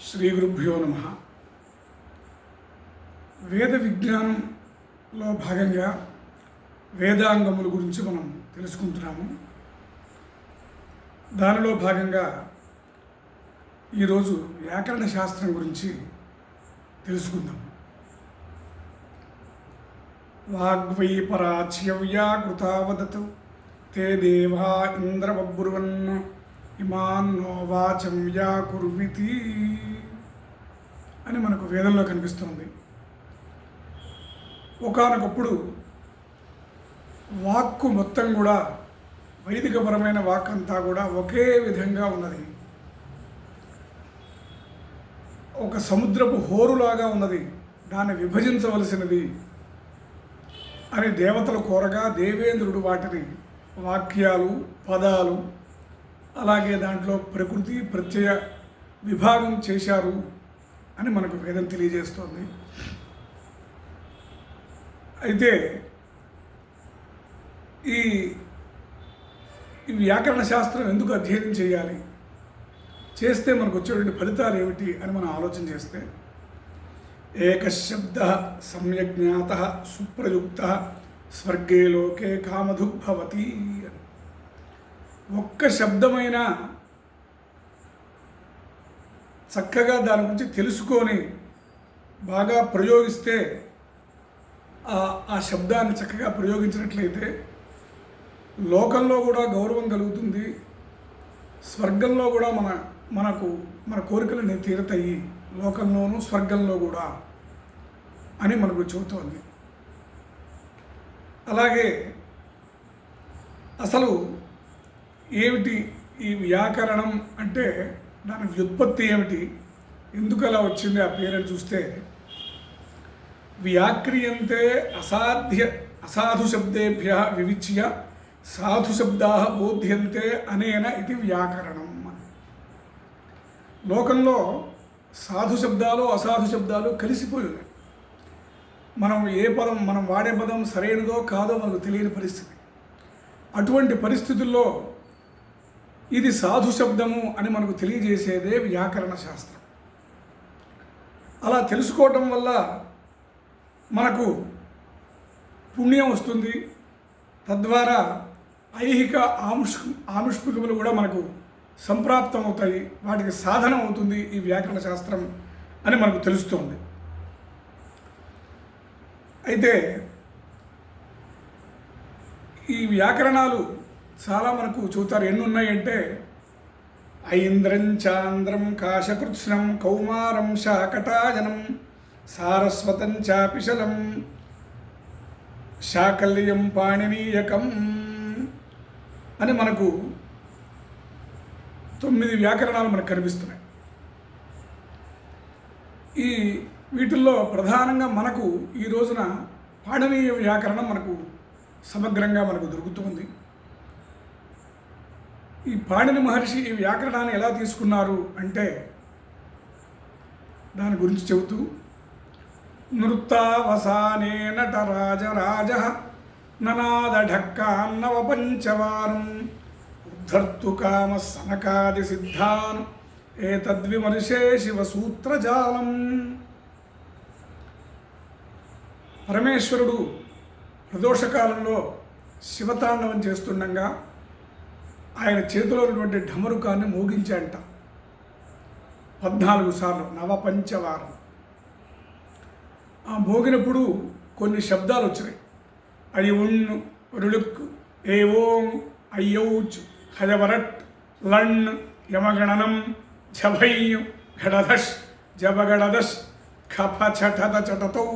శ్రీ గురుభ్యో నమ. వేద విజ్ఞానంలో భాగంగా వేదాంగముల గురించి మనం తెలుసుకుంటున్నాము. దానిలో భాగంగా ఈరోజు వ్యాకరణ శాస్త్రం గురించి తెలుసుకుందాం. వాగ్వైపరాచ్యవ్యాకృతావదతు తే దేవా ఇంద్రవబ్రువన్ ఇమాన్నో వాచం వ్యాకుర్వితి అని మనకు వేదంలో కనిపిస్తుంది. ఒకానొకప్పుడు వాక్కు మొత్తం కూడా వైదికపరమైన వాక్ అంతా కూడా ఒకే విధంగా ఉన్నది. ఒక సముద్రపు హోరులాగా ఉన్నది. దాన్ని విభజించవలసినది. అని దేవతలు కోరగా దేవేంద్రుడు వాటిని వాక్యాలు పదాలు అలాగే దాంట్లో ప్రకృతి ప్రత్యయ విభాగం చేశారు అని మనకు వేదం తెలియజేస్తోంది. అయితే ఈ ఈ వ్యాకరణ శాస్త్రం ఎందుకు అధ్యయనం చేయాలి? చేస్తే మనకు వచ్చేటువంటి ఫలితాలు ఏమిటి అని మనం ఆలోచన చేస్తే ఏకశబ్ద సమ్యజ్ఞాత సుప్రయుక్త స్వర్గే లోకే కామధుగ్భవతి అని. ఒక్క శబ్దమైన చక్కగా దాని గురించి తెలుసుకొని బాగా ప్రయోగిస్తే ఆ- ఆ శబ్దాన్ని చక్కగా ప్రయోగించినట్లయితే లోకంలో కూడా గౌరవం కలుగుతుంది. స్వర్గంలో కూడా మన మనకు మన కోరికలన్నీ తీరతాయి. లోకంలోనూ స్వర్గంలో కూడా అని మనకు చెబుతోంది. అలాగే అసలు ఏమిటి ఈ వ్యాకరణం అంటే దాని వ్యుత్పత్తి ఏమిటి? ఎందుకు అలా వచ్చింది ఆ పేరుని చూస్తే వ్యాక్రియంతే అసాధ్య అసాధు శబ్దేభ్య వివిచ్య సాధు శబ్దా బోధ్యంతే అనేన ఇది వ్యాకరణం లోకంలో సాధు శబ్దాలు అసాధు శబ్దాలు కలిసిపోయి ఉన్నాయి. మనం ఏ పదం మనం వాడే పదం సరైనదో కాదో మనకు తెలియని పరిస్థితి. అటువంటి పరిస్థితుల్లో ఇది సాధు శబ్దము అని మనకు తెలియజేసేదే వ్యాకరణ శాస్త్రం. అలా తెలుసుకోవటం వల్ల మనకు పుణ్యం వస్తుంది. తద్వారా ఐహిక ఆముష్ ఆముష్మికములు కూడా మనకు సంప్రాప్తం అవుతాయి వాటికి సాధనం అవుతుంది ఈ వ్యాకరణ శాస్త్రం అని మనకు తెలుస్తుంది. అయితే ఈ వ్యాకరణాలు చాలా మనకు చూస్తారు ఎన్ని ఉన్నాయంటే ఐంద్రం చాంద్రం కాశకృత్స్నం కౌమారం శాకటాయనం సారస్వతం చాపిశలం శాకల్యం పాణినీయకం అని మనకు తొమ్మిది వ్యాకరణాలు మనకు కనిపిస్తున్నాయి. ఈ వీటిల్లో ప్రధానంగా మనకు ఈ రోజున పాణనీయ వ్యాకరణం మనకు సమగ్రంగా మనకు దొరుకుతుంది ఈ పాణిని మహర్షి ఈ వ్యాకరణాన్ని ఎలా తీసుకున్నారు అంటే దాని గురించి చెబుతూ నృత్తావసానే నటరాజరాజ ననాదఢక్కాన్నవ పంచవారం ఉద్ధర్తు కామ సనకాది సిద్ధాన్ ఏతద్విమర్శే శివసూత్రజాలం. పరమేశ్వరుడు ప్రదోషకాలంలో శివతాండవం చేస్తుండగా ఆయన చేతిలో ఉన్నటువంటి ఢమరుకాన్ని మోగించాంట పద్నాలుగు సార్లు నవపంచవారం. ఆ మోగినప్పుడు కొన్ని శబ్దాలు వచ్చినాయి. అయి ఉణ్ రుడుక్ ఏ ఓం అయ్యౌచ్ హజవరట్ లణ్ యమగణనం ఝభయ్యు ఘడధష్ జబగడదష్ ఖప చటద చటతౌ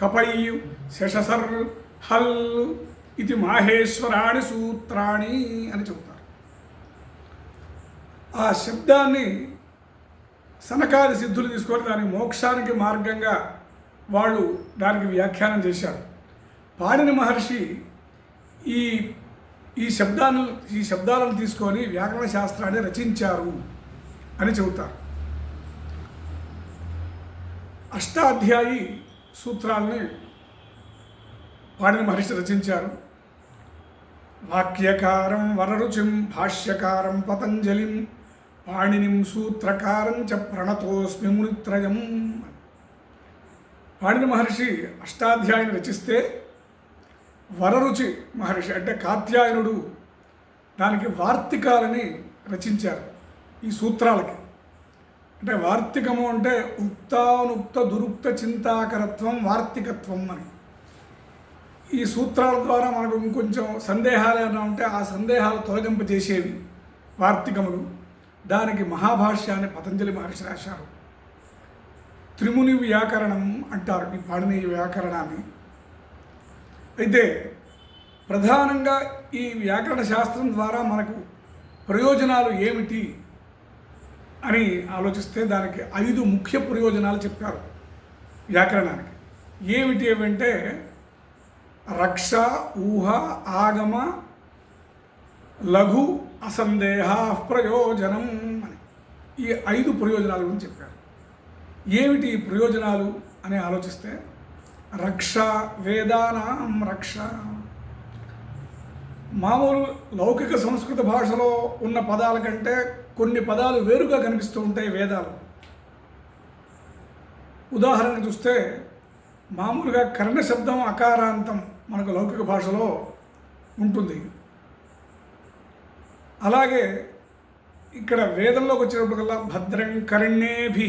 కపయ్యు శశసర్ హల్ ఇది మాహేశ్వరాణి సూత్రాణి అని చెబుతారు. ఆ శబ్దాన్ని సనకాది సిద్ధులు తీసుకొని దానికి మోక్షానికి మార్గంగా వాళ్ళు దానికి వ్యాఖ్యానం చేశారు. పాడిన మహర్షి ఈ ఈ శబ్దాలను ఈ శబ్దాలను తీసుకొని వ్యాకరణ శాస్త్రాన్ని రచించారు అని చెబుతారు. అష్టాధ్యాయి సూత్రాల్ని పాడిన మహర్షి రచించారు. వాక్యకారం వరరుచిం భాష్యకారం పతంజలిం పాణినిం సూత్రకారం చ ప్రణతోస్మి మునిత్రయం. పాణిని మహర్షి అష్టాధ్యాయుని రచిస్తే వరరుచి మహర్షి అంటే కాత్యాయనుడు దానికి వార్తికాలని రచించారు ఈ సూత్రాలకి. అంటే వార్తికము అంటే ఉక్తానుక్త దురుక్త చింతాకరత్వం వార్తికత్వం అని. ఈ సూత్రాల ద్వారా మనకు ఇంకొంచెం సందేహాలు ఏమైనా ఉంటే ఆ సందేహాలు తొలగింపజేసేవి వార్తికములు. దానికి మహాభాష్యాన్ని పతంజలి మహర్షి రాశారు. త్రిముని వ్యాకరణం అంటారు ఈ పాణిని వ్యాకరణాన్ని. అయితే ప్రధానంగా ఈ వ్యాకరణ శాస్త్రం ద్వారా మనకు ప్రయోజనాలు ఏమిటి అని ఆలోచిస్తే దానికి ఐదు ముఖ్య ప్రయోజనాలు చెప్పారు వ్యాకరణానికి. ఏమిటి ఏమంటే రక్ష ఊహ ఆగమ లఘు అసందేహ ప్రయోజనం అని. ఈ ఐదు ప్రయోజనాల గురించి చెప్పారు. ఏమిటి ప్రయోజనాలు అని ఆలోచిస్తే రక్ష వేదానాం రక్ష. మామూలు లౌకిక సంస్కృత భాషలో ఉన్న పదాల కంటే కొన్ని పదాలు వేరుగా కనిపిస్తూ ఉంటాయి వేదాలు. ఉదాహరణ చూస్తే మామూలుగా కర్ణ శబ్దం అకారాంతం మనకు లౌకిక భాషలో ఉంటుంది. అలాగే ఇక్కడ వేదంలోకి వచ్చినప్పటికల్లా భద్రం కర్ణేభి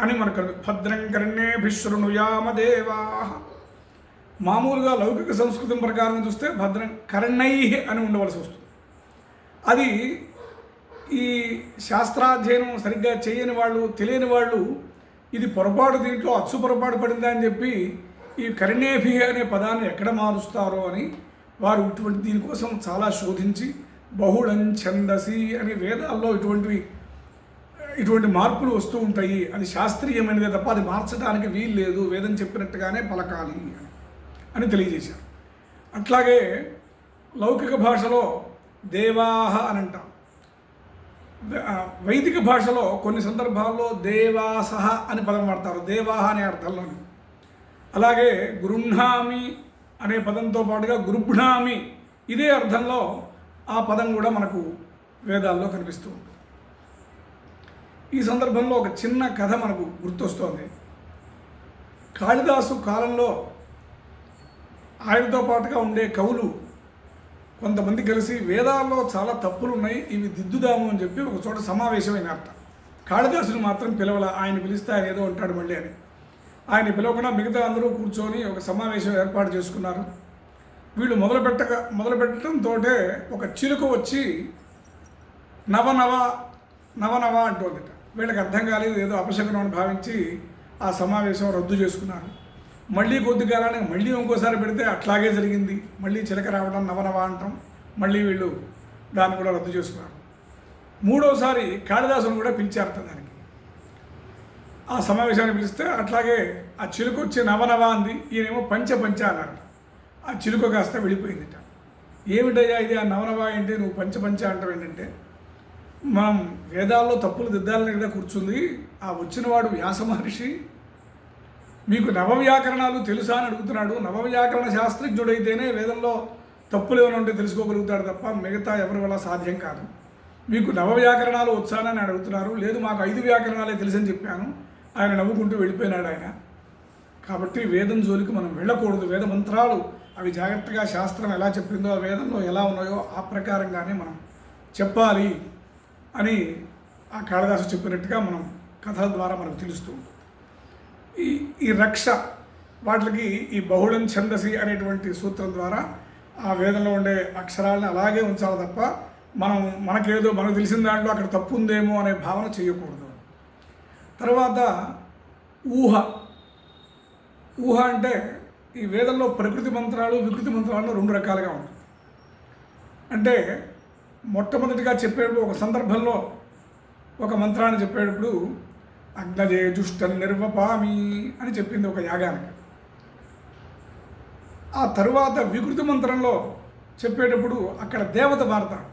అని మనకు భద్రం కర్ణేభి శృణుయామదేవా మామూలుగా లౌకిక సంస్కృతం ప్రకారం చూస్తే భద్రం కర్ణై అని ఉండవలసి వస్తుంది. అది ఈ శాస్త్రాధ్యయనం సరిగ్గా చేయని వాళ్ళు తెలియని వాళ్ళు ఇది పొరపాటు దీంట్లో అచ్చు పొరపాటు పడిందా అని చెప్పి ఈ కర్ణేభి అనే పదాన్ని ఎక్కడ మారుస్తారో అని వారు ఇటువంటి దీనికోసం చాలా శోధించి బహుళం ఛందసి అని వేదాల్లో ఇటువంటివి ఇటువంటి మార్పులు వస్తూ ఉంటాయి. అది శాస్త్రీయమైనదే తప్ప అది మార్చడానికి వీలు లేదు. వేదం చెప్పినట్టుగానే పలకాలి అని తెలియజేశారు. అట్లాగే లౌకిక భాషలో దేవాహ అని అంటాం. వైదిక భాషలో కొన్ని సందర్భాల్లో దేవాసహ అని పదం వాడతారు. దేవాహ అనే అర్థంలోని. అలాగే గృహ్ణామి అనే పదంతో పాటుగా గృభ్ణామి ఇదే అర్థంలో ఆ పదం కూడా మనకు వేదాల్లో కనిపిస్తూ ఉంటుంది. ఈ సందర్భంలో ఒక చిన్న కథ మనకు గుర్తొస్తోంది. కాళిదాసు కాలంలో ఆయనతో పాటుగా ఉండే కవులు కొంతమంది కలిసి వేదాల్లో చాలా తప్పులు ఉన్నాయి ఇవి దిద్దుదాము అని చెప్పి ఒక చోట సమావేశమైన అర్థం కాళిదాసుని మాత్రం పిలవల ఆయన పిలిస్తే ఆయన ఏదో ఉంటాడు మళ్ళీ అని. ఆయన పిలవకుండా మిగతా అందరూ కూర్చొని ఒక సమావేశం ఏర్పాటు చేసుకున్నారు. వీళ్ళు మొదలు పెట్టక మొదలు పెట్టడంతో ఒక చిలుక వచ్చి నవనవ నవనవ అంటుంది వీళ్ళకి అర్థం కాలేదు ఏదో అపశకనం అని భావించి ఆ సమావేశం రద్దు చేసుకున్నారు. మళ్ళీ కొద్ది కాలానికి మళ్ళీ ఇంకోసారి పెడితే అట్లాగే జరిగింది. మళ్ళీ చిలక రావడం నవనవ అంటాం. మళ్ళీ వీళ్ళు దాన్ని కూడా రద్దు చేసుకున్నారు. మూడోసారి కాళిదాసును కూడా పిలిచారట దానికి. ఆ సమావేశాన్ని పిలిస్తే అట్లాగే ఆ చిలుక వచ్చి నవనవ అంది ఈయనేమో పంచ పంచ అన్నాడు. ఆ చిలుక కాస్త వెళ్ళిపోయిందిట ఏమిటయ్యా ఇది ఆ నవనవ ఏంటి నువ్వు పంచ పంచ అంటావు ఏంటంటే మనం వేదాల్లో తప్పులు దిద్దాలని కదా కూర్చుంది ఆ వచ్చినవాడు వ్యాస మహర్షి మీకు నవవ్యాకరణాలు తెలుసా అని అడుగుతున్నాడు. నవవ్యాకరణ శాస్త్రజ్ఞుడైతేనే వేదంలో తప్పులు ఏమైనా ఉంటే తెలుసుకోగలుగుతాడు తప్ప మిగతా ఎవరి వల్ల సాధ్యం కాదు. మీకు నవవ్యాకరణాలు వచ్చానని అడుగుతున్నారు. లేదు మాకు ఐదు వ్యాకరణాలే తెలుసని చెప్పాను. ఆయన నవ్వుకుంటూ వెళ్ళిపోయినాడు ఆయన. కాబట్టి వేదం జోలికి మనం వెళ్ళకూడదు. వేద మంత్రాలు అవి జాగ్రత్తగా శాస్త్రం ఎలా చెప్పిందో ఆ వేదంలో ఎలా ఉన్నాయో ఆ ప్రకారంగానే మనం చెప్పాలి అని ఆ కాళిదాసు చెప్పినట్టుగా మనం కథల ద్వారా మనకు తెలుస్తూ ఉంటుంది. ఈ ఈ రక్ష వాటికి ఈ బహుళం ఛందసి అనేటువంటి సూత్రం ద్వారా ఆ వేదంలో ఉండే అక్షరాలను అలాగే ఉంచాలి తప్ప మనం మనకేదో మనకు తెలిసిన దాంట్లో అక్కడ తప్పు ఉందేమో అనే భావన చేయకూడదు. తర్వాత ఊహ. ఊహ అంటే ఈ వేదంలో ప్రకృతి మంత్రాలు వికృతి మంత్రాలు రెండు రకాలుగా ఉంటాయి అంటే మొట్టమొదటిగా చెప్పేటప్పుడు ఒక సందర్భంలో ఒక మంత్రాన్ని చెప్పేటప్పుడు అగ్నజే దుష్ట నిర్వపామి అని చెప్పింది ఒక యాగానికి. ఆ తరువాత వికృతి మంత్రంలో చెప్పేటప్పుడు అక్కడ దేవత వార్త.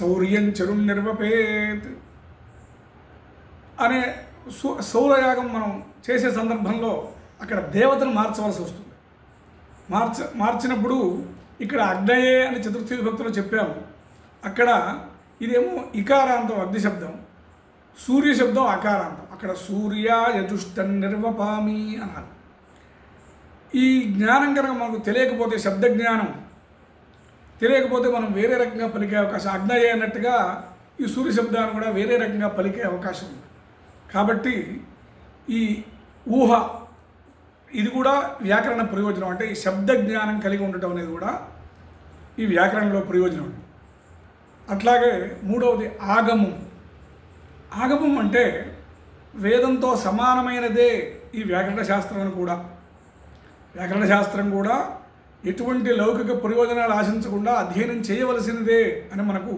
శౌర్యం చెరుం నిర్వపేత్. అనే సౌరయాగం మనం చేసే సందర్భంలో అక్కడ దేవతను మార్చవలసి వస్తుంది. మార్చ మార్చినప్పుడు ఇక్కడ అగ్నయే అని చతుర్థి భక్తులు చెప్పాము అక్కడ ఇదేమో ఇకారాంతం అగ్ని శబ్దం సూర్య శబ్దం అకారాంతం. అక్కడ సూర్య యజుష్ట నిర్వపామి అన్నారు. ఈ జ్ఞానం కనుక మనకు తెలియకపోతే శబ్ద జ్ఞానం తెలియకపోతే మనం వేరే రకంగా పలికే అవకాశం అగ్నయే అన్నట్టుగా ఈ సూర్య శబ్దాన్ని కూడా వేరే రకంగా పలికే అవకాశం ఉంది. కాబట్టి ఈ ఊహ ఇది కూడా వ్యాకరణ ప్రయోజనం. అంటే ఈ శబ్ద జ్ఞానం కలిగి ఉండటం అనేది కూడా ఈ వ్యాకరణలో ప్రయోజనం. అట్లాగే మూడవది ఆగమం. ఆగమం అంటే వేదంతో సమానమైనదే ఈ వ్యాకరణ శాస్త్రం అని కూడా. వ్యాకరణ శాస్త్రం కూడా ఎటువంటి లౌకిక ప్రయోజనాలు ఆశించకుండా అధ్యయనం చేయవలసినదే అని మనకు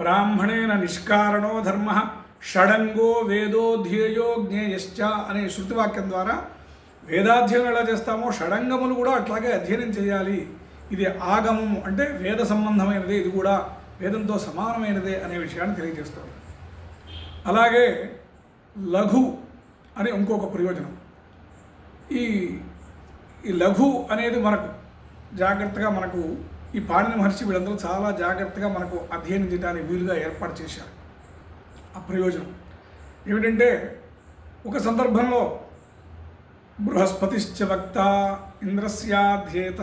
బ్రాహ్మణేన నిష్కారణో ధర్మ. షడంగో వేదో ధ్యేయో జ్ఞేయశ్చ అనే శృతివాక్యం ద్వారా వేదాధ్యయనం ఎలా చేస్తామో షడంగములు కూడా అట్లాగే అధ్యయనం చేయాలి. ఇది ఆగమం అంటే వేద సంబంధమైనదే ఇది కూడా వేదంతో సమానమైనదే అనే విషయాన్ని తెలియజేస్తారు అలాగే లఘు అనే ఇంకొక ప్రయోజనం. ఈ ఈ లఘు అనేది మనకు జాగ్రత్తగా మనకు ఈ పాణిని మహర్షి వీళ్ళందరూ చాలా జాగ్రత్తగా మనకు అధ్యయనం చేయడానికి వీలుగా ఏర్పాటు చేశారు. ప్రయోజనం. ఏమిటంటే ఒక సందర్భంలో బృహస్పతిశ్చ వక్త ఇంద్రస్యాధ్యేత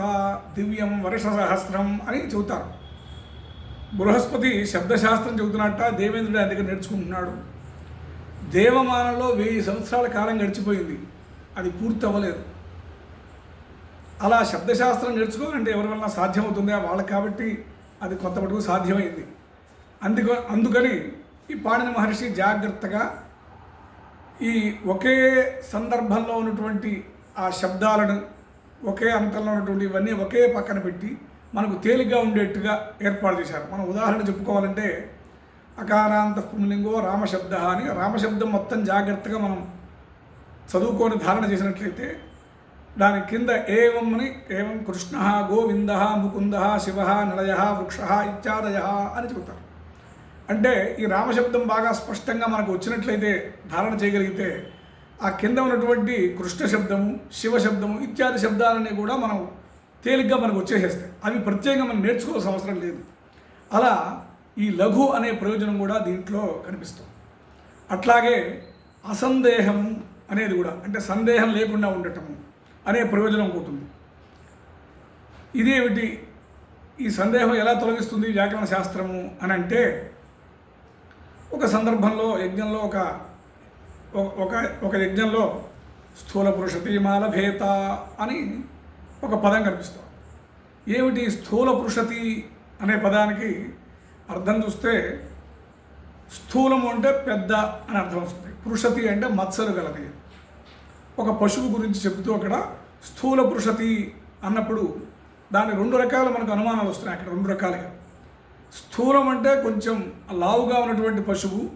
దివ్యం వర్ష సహస్రం అని చెబుతారు. బృహస్పతి శబ్దశాస్త్రం చెబుతున్నట్ట దేవేంద్రుడు ఆయన దగ్గర నేర్చుకుంటున్నాడు. దేవమానంలో వెయ్యి సంవత్సరాల కాలం గడిచిపోయింది. అది పూర్తి అవ్వలేదు అలా శబ్దశాస్త్రం నేర్చుకోవాలంటే ఎవరి వలన సాధ్యమవుతుందా? వాళ్ళకి కాబట్టి అది కొంత మటుకు సాధ్యమైంది. అందుకు అందుకని ఈ పాణిని మహర్షి జాగ్రత్తగా ఈ ఒకే సందర్భంలో ఉన్నటువంటి ఆ శబ్దాలను ఒకే అంతంలో ఉన్నటువంటి ఇవన్నీ ఒకే పక్కన పెట్టి మనకు తేలిగ్గా ఉండేట్టుగా ఏర్పాటు చేశారు. మనం ఉదాహరణ చెప్పుకోవాలంటే అకారాంత పుంలింగో రామశబ్ద అని రామశబ్దం మొత్తం జాగ్రత్తగా మనం చదువుకొని ధారణ చేసినట్లయితే దాని కింద ఏవం అని ఏవం కృష్ణ గోవింద ముకుంద శివ నిలయ వృక్ష ఇత్యాదయ అని చెబుతారు. అంటే ఈ రామశబ్దం బాగా స్పష్టంగా మనకు వచ్చినట్లయితే ధారణ చేయగలిగితే ఆ కింద ఉన్నటువంటి కృష్ణ శబ్దము శివ శబ్దము ఇత్యాది శబ్దాలన్నీ కూడా మనం తేలిగ్గా మనకు వచ్చేసేస్తాయి. అవి ప్రత్యేకంగా మనం నేర్చుకోవాల్సిన అవసరం లేదు. అలా ఈ లఘు అనే ప్రయోజనం కూడా దీంట్లో కనిపిస్తుంది. అట్లాగే అసందేహము అనేది కూడా అంటే సందేహం లేకుండా ఉండటము అనే ప్రయోజనం ఉంటుంది ఇదేమిటి? ఈ సందేహం ఎలా తొలగిస్తుంది? వ్యాకరణ శాస్త్రము అని అంటే ఒక సందర్భంలో యజ్ఞంలో ఒక ఒక ఒక యజ్ఞంలో స్థూల పురుషతి మాలభేత అని ఒక పదం కనిపిస్తుంది. ఏమిటి స్థూల పురుషతి అనే పదానికి అర్థం చూస్తే స్థూలము అంటే పెద్ద అని అర్థం వస్తుంది. పురుషతి అంటే మత్సలు గలది. ఒక పశువు గురించి చెబుతూ అక్కడ స్థూల పురుషతి అన్నప్పుడు దాని రెండు రకాల మనకు అనుమానాలు వస్తున్నాయి. అక్కడ రెండు రకాలుగా. స్థూలం అంటే కొంచెం లావుగా ఉన్నటువంటి పశువు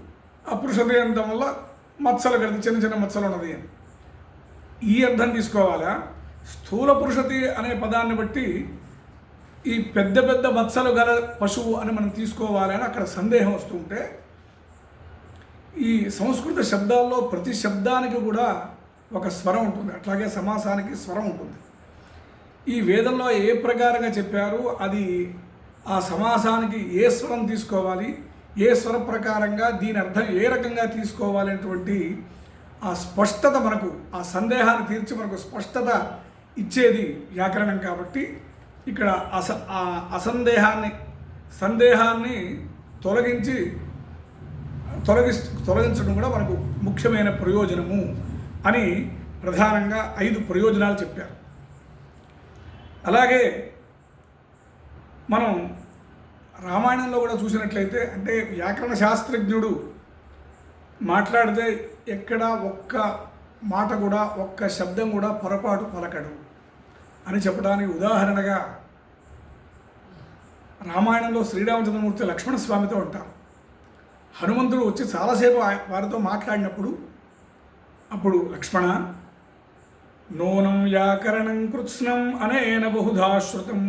అపురుషత అనడం వల్ల మత్సలు కలిగి చిన్న చిన్న మత్సలు ఉన్నది. అని ఈ అర్థం తీసుకోవాలా? స్థూల పురుషతి అనే పదాన్ని బట్టి ఈ పెద్ద పెద్ద మత్సలు గల పశువు అని మనం తీసుకోవాలని అక్కడ సందేహం వస్తుంటే ఈ సంస్కృత శబ్దాల్లో ప్రతి శబ్దానికి కూడా ఒక స్వరం ఉంటుంది. అట్లాగే సమాసానికి స్వరం ఉంటుంది. ఈ వేదంలో ఏ ప్రకారంగా చెప్పారు? అది ఆ సమాసానికి ఏ స్వరం తీసుకోవాలి? ఏ స్వర ప్రకారంగా దీని అర్థం ఏ రకంగా తీసుకోవాలనేటువంటి ఆ స్పష్టత మనకు ఆ సందేహాన్ని తీర్చి మనకు స్పష్టత ఇచ్చేది వ్యాకరణం కాబట్టి ఇక్కడ అస ఆ అసందేహాన్ని సందేహాన్ని తొలగించి తొలగి తొలగించడం కూడా మనకు ముఖ్యమైన ప్రయోజనము అని ప్రధానంగా ఐదు ప్రయోజనాలు చెప్పారు. అలాగే మనం రామాయణంలో కూడా చూసినట్లయితే అంటే వ్యాకరణ శాస్త్రజ్ఞుడు మాట్లాడితే ఎక్కడ ఒక్క మాట కూడా ఒక్క శబ్దం కూడా పొరపాటు పలకడు అని చెప్పడానికి ఉదాహరణగా రామాయణంలో శ్రీరామచంద్రమూర్తి లక్ష్మణ స్వామితో ఉంటారు. హనుమంతుడు వచ్చి చాలాసేపు వారితో మాట్లాడినప్పుడు అప్పుడు లక్ష్మణ నూనం వ్యాకరణం కృత్స్నం అనేన బహుధాశ్రుతం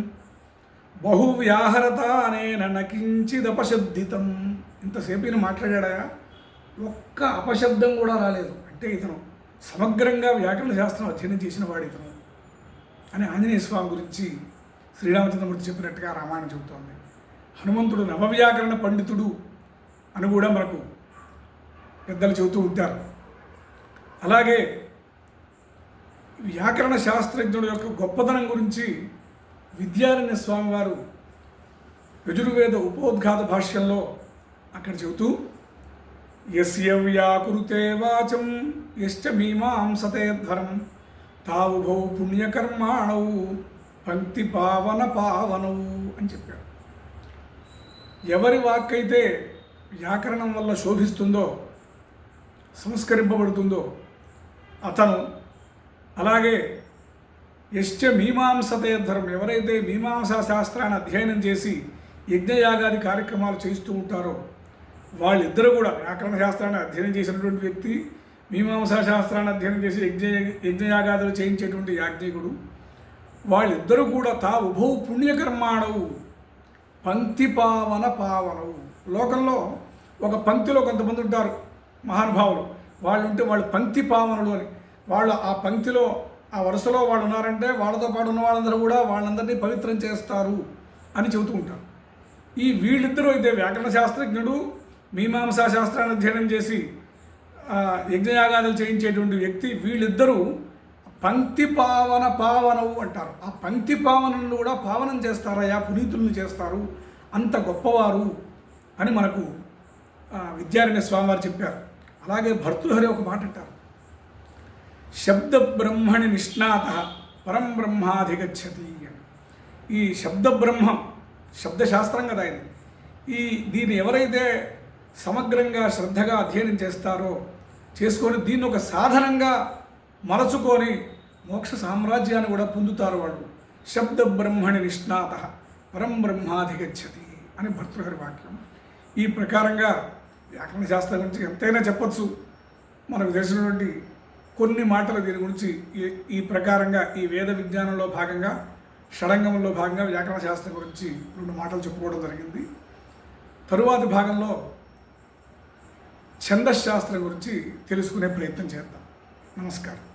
బహువ్యాహరత అనేన నకించిదపశబ్దితం ఇంతసేపు ఈయన మాట్లాడా ఒక్క అపశబ్దం కూడా రాలేదు. అంటే ఇతను సమగ్రంగా వ్యాకరణ శాస్త్రం అధ్యయనం చేసిన వాడు ఇతను అని ఆంజనేయ స్వామి గురించి శ్రీరామచంద్రమూర్తి చెప్పినట్టుగా రామాయణం చెబుతోంది. హనుమంతుడు నవవ్యాకరణ పండితుడు అని కూడా మనకు పెద్దలు చెబుతూ ఉంటారు. అలాగే వ్యాకరణ శాస్త్రజ్ఞుడు యొక్క గొప్పతనం గురించి విద్యారణ్య స్వామివారు యజుర్వేద ఉపోద్ఘాత భాష్యంలో అక్కడ చెబుతూ ఎస్య వ్యాకురుతే వాచం యశ్చ మీమాంసతే ధరం తావుభౌ పుణ్యకర్మాణవు పంక్తి పావన పావనవు అని చెప్పారు. ఎవరి వాక్కైతే వ్యాకరణం వల్ల శోభిస్తుందో సంస్కరింపబడుతుందో అతను అలాగే యశ్చ మీమాంసదేధరం ఎవరైతే మీమాంసా శాస్త్రాన్ని అధ్యయనం చేసి యజ్ఞయాగాది కార్యక్రమాలు చేస్తూ ఉంటారో వాళ్ళిద్దరూ కూడా వ్యాకరణ శాస్త్రాన్ని అధ్యయనం చేసినటువంటి వ్యక్తి మీమాంసా శాస్త్రాన్ని అధ్యయనం చేసి యజ్ఞ యజ్ఞయాగాదులు చేయించేటువంటి యాజ్ఞికుడు వాళ్ళిద్దరూ కూడా తా ఉభౌ పుణ్యకర్మాణవు పంక్తి పావన పావనవు. లోకంలో ఒక పంక్తిలో కొంతమంది ఉంటారు మహానుభావులు. వాళ్ళు ఉంటే వాళ్ళు పంక్తి పావనులు అని. వాళ్ళు ఆ పంక్తిలో ఆ వరుసలో వాళ్ళు ఉన్నారంటే వాళ్ళతో పాటు ఉన్న వాళ్ళందరూ కూడా వాళ్ళందరినీ పవిత్రం చేస్తారు అని చెబుతూ ఉంటారు. ఈ వీళ్ళిద్దరూ అయితే వ్యాకరణ శాస్త్రజ్ఞుడు మీమాంసా శాస్త్రాన్ని అధ్యయనం చేసి యజ్ఞయాగాదులు చేయించేటువంటి వ్యక్తి వీళ్ళిద్దరూ పంక్తి పావన పావనవు అంటారు. ఆ పంక్తి పావనను కూడా పావనం చేస్తారయ్యా పునీతులను చేస్తారు. అంత గొప్పవారు అని మనకు విద్యారణ్య స్వామివారు చెప్పారు. అలాగే భర్తృహరి ఒక మాట అంటారు. శబ్ద బ్రహ్మణి నిష్ణాత పరం బ్రహ్మాధిగచ్చతి అని. ఈ శబ్దబ్రహ్మం శబ్దశాస్త్రం కదా ఇది. ఈ దీన్ని ఎవరైతే సమగ్రంగా శ్రద్ధగా అధ్యయనం చేస్తారో చేసుకొని దీన్ని ఒక సాధనంగా మరచుకొని మోక్ష సామ్రాజ్యాన్ని కూడా పొందుతారు వాళ్ళు. శబ్ద బ్రహ్మణి నిష్ణాత పరం బ్రహ్మాధిగచ్చతి అని భర్తృహరి వాక్యం. ఈ ప్రకారంగా వ్యాకరణ శాస్త్రం గురించి ఎంతైనా చెప్పచ్చు. మనకు తెలిసినటువంటి కొన్ని మాటలు దీని గురించి ఈ ఈ ప్రకారంగా ఈ వేద విజ్ఞానంలో భాగంగా షడంగంలో భాగంగా వ్యాకరణ శాస్త్రం గురించి రెండు మాటలు చెప్పుకోవడం జరిగింది. తరువాతి భాగంలో ఛందశాస్త్రం గురించి తెలుసుకునే ప్రయత్నం చేద్దాం. నమస్కారం.